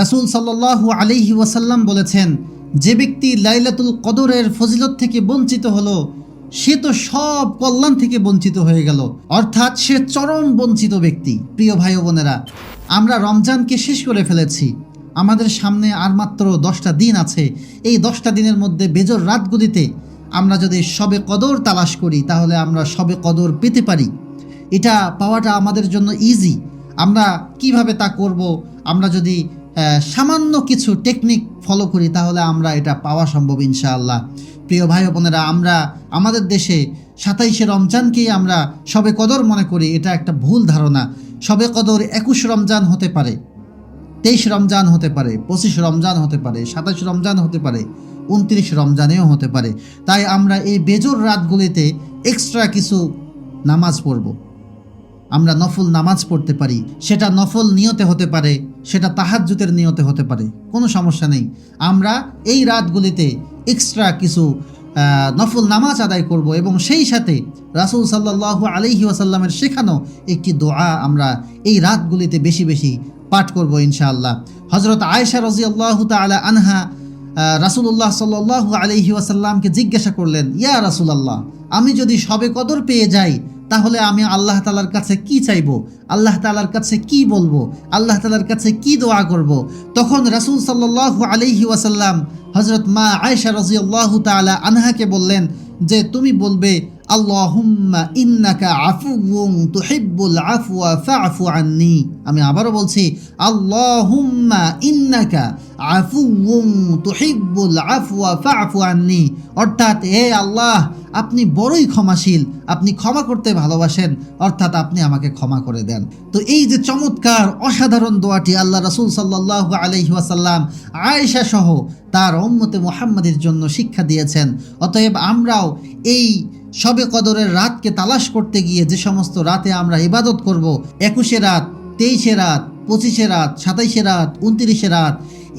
রাসূল সাল্লাল্লাহু আলাইহি ওয়াসাল্লাম বলেছেন, যে ব্যক্তি লাইলাতুল কদরের ফজিলত থেকে বঞ্চিত হলো, সে তো সব কল্যাণ থেকে বঞ্চিত হয়ে গেল। অর্থাৎ সে চরম বঞ্চিত ব্যক্তি। প্রিয় ভাই বোনেরা, আমরা রমজানকে শেষ করে ফেলেছি। আমাদের সামনে আর মাত্র দশটা দিন আছে। এই দশটা দিনের মধ্যে বেজর রাতগুলিতে আমরা যদি সবে কদর তালাশ করি, তাহলে আমরা সবে কদর পেতে পারি। এটা পাওয়াটা আমাদের জন্য ইজি আমরা কীভাবে তা করব? আমরা যদি সামান্য কিছু টেকনিক ফলো করি, তাহলে আমরা এটা পাওয়া সম্ভব ইনশাআল্লাহ। প্রিয় ভাই বোনেরা, আমরা আমাদের দেশে সাতাইশে রমজানকেই আমরা সবে কদর মনে করি, এটা একটা ভুল ধারণা। সবে কদর একুশ রমজান হতে পারে, তেইশ রমজান হতে পারে, পঁচিশ রমজান হতে পারে সাতাশ রমজান হতে পারে, উনত্রিশ রমজানেও হতে পারে। তাই আমরা এই বেজোর রাতগুলিতে এক্সট্রা কিছু নামাজ পড়ব। আমরা নফল নামাজ পড়তে পারি, সেটা নফল নিয়তে হতে পারে, সেটা তাহাজ্জুতের নিয়তে হতে পারে, কোনো সমস্যা নেই। আমরা এই রাতগুলিতে এক্সট্রা কিছু নফল নামাজ আদায় করব এবং সেই সাথে রাসূল সাল্লাল্লাহু আলাইহি ওয়াসাল্লামের শেখানো একটি দোয়া আমরা এই রাতগুলিতে বেশি বেশি পাঠ করব ইনশাআল্লাহ। হজরত আয়েশা রাজিয়াল্লাহু তাআলা আনহা রাসুল্লাহ সাল্লাহ আলহি ওয়াসাল্লামকে জিজ্ঞাসা করলেন, ইয়া রাসুলাল্লাহ, আমি যদি সবে কদর পেয়ে যাই তাহলে আমি আল্লাহ তালার কাছে কি চাইব? আল্লাহ তালার কাছে কি বলব? আল্লাহ তালার কাছে কি দোয়া করব? তখন রাসুল সাল্লাহ আলহি ওয়াসাল্লাম হজরত মা আয়সা রাজিউল্লাহ তালা আনহাকে বললেন যে, তুমি বলবে আল্লাহুম্মা ইন্নাকা আফুউন তুহিব্বুল আফওয়া ফাআফু আন্নি। আমি আবারও বলছি, আল্লাহুম্মা ইন্নাকা আফুউন তুহিব্বুল আফওয়া ফাআফু আন্নি। অর্থাৎ, হে আল্লাহ, আপনি বড়ই ক্ষমাশীল, আপনি ক্ষমা করতে ভালোবাসেন, অর্থাৎ আপনি আমাকে ক্ষমা করে দেন। তো এই যে চমৎকার, অসাধারণ দোয়াটি আল্লাহ রসুল সাল্লাল্লাহু আলাইহি ওয়াসাল্লাম আয়েশা সহ তার অম্মতে মুহাম্মাদের জন্য শিক্ষা দিয়েছেন। অতএব আমরাও এই সবে কদরের রাতকে তালাশ করতে গিয়ে যে সমস্ত রাতে আমরা ইবাদত করব, একুশে রাত, তেইশে রাত, পঁচিশে রাত, সাতাইশে রাত, উনত্রিশে রাত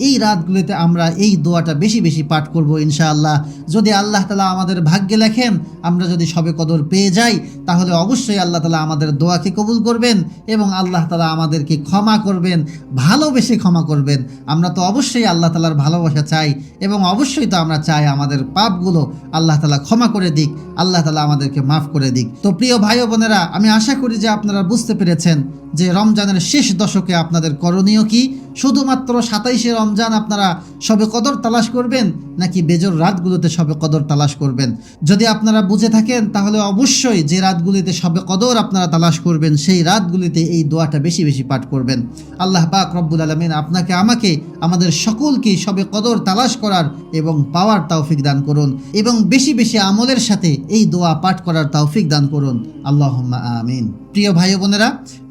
এই রাতগুলিতে আমরা এই দোয়াটা বেশি বেশি পাঠ করব ইনশাআল্লাহ। যদি আল্লাহ তালা আমাদের ভাগ্যে লেখেন, আমরা যদি সবে কদর পেয়ে যাই, তাহলে অবশ্যই আল্লাহ তালা আমাদের দোয়াকে কবুল করবেন এবং আল্লাহ তালা আমাদেরকে ক্ষমা করবেন, ভালোবেসে ক্ষমা করবেন। আমরা তো অবশ্যই আল্লাহ তালার ভালোবাসা চাই এবং অবশ্যই তো আমরা চাই আমাদের পাপগুলো আল্লাহ তালা ক্ষমা করে দিক, আল্লাহ তালা আমাদেরকে মাফ করে দিক। তো প্রিয় ভাই বোনেরা, আমি আশা করি যে আপনারা বুঝতে পেরেছেন যে রমজানের শেষ দশকে আপনাদের করণীয় কি। শুধুমাত্র সাতাইশে রমজান আপনারা সবে কদর তালাশ করবেন, নাকি বেজর রাতগুলোতে সবে কদর তালাশ করবেন? যদি আপনারা বুঝে থাকেন, তাহলে অবশ্যই যে রাতগুলিতে সবে কদর আপনারা তালাশ করবেন, সেই রাতগুলিতে এই দোয়াটা বেশি বেশি পাঠ করবেন। আল্লাহ পাক রব্বুল আলমিন আপনাকে, আমাকে, আমাদের সকলকে সবে কদর তালাশ করার এবং পাওয়ার তৌফিক দান করুন এবং বেশি বেশি আমলের সাথে এই দোয়া পাঠ করার তৌফিক দান করুন। আল্লাহ আমিন। প্রিয় ভাই বোনেরা,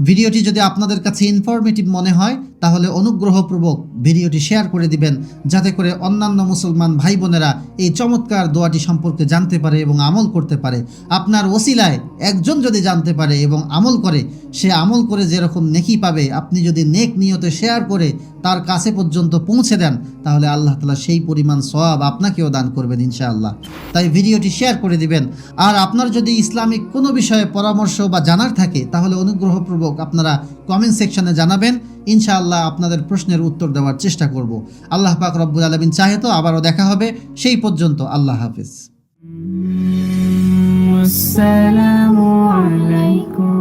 ভিডিওটি যদি আপনাদের কাছে ইনফরমেটিভ মনে হয়, তাহলে অনুগ্রহপূর্বক ভিডিওটি শেয়ার করে দিবেন, যাতে করে অন্যান্য মুসলমান ভাই বোনেরা এই চমৎকার দোয়াটি সম্পর্কে জানতে পারে এবং আমল করতে পারে। আপনার ওসিলায় একজন যদি জানতে পারে এবং আমল করে, সে আমল করে যেরকম নেকি পাবে, আপনি যদি নেক নিয়তে শেয়ার করে তার কাছে পর্যন্ত পৌঁছে দেন, তাহলে আল্লাহ তালা সেই পরিমাণ সওয়াব আপনাকেও দান করবেন ইনশাআল্লাহ। তাই ভিডিওটি শেয়ার করে দিবেন। আর আপনার যদি ইসলামিক কোনো বিষয়ে পরামর্শ বা জানার থাকে থাকে, তাহলে অনুগ্রহপূর্বক আপনারা কমেন্ট সেকশনে জানাবেন। ইনশাআল্লাহ আপনাদের প্রশ্নের উত্তর দেওয়ার চেষ্টা করব। আল্লাহ পাক রব্বুল আলমিন চাহে তো আবারও দেখা হবে। সেই পর্যন্ত আল্লাহ হাফিজ। আসসালামু আলাইকুম।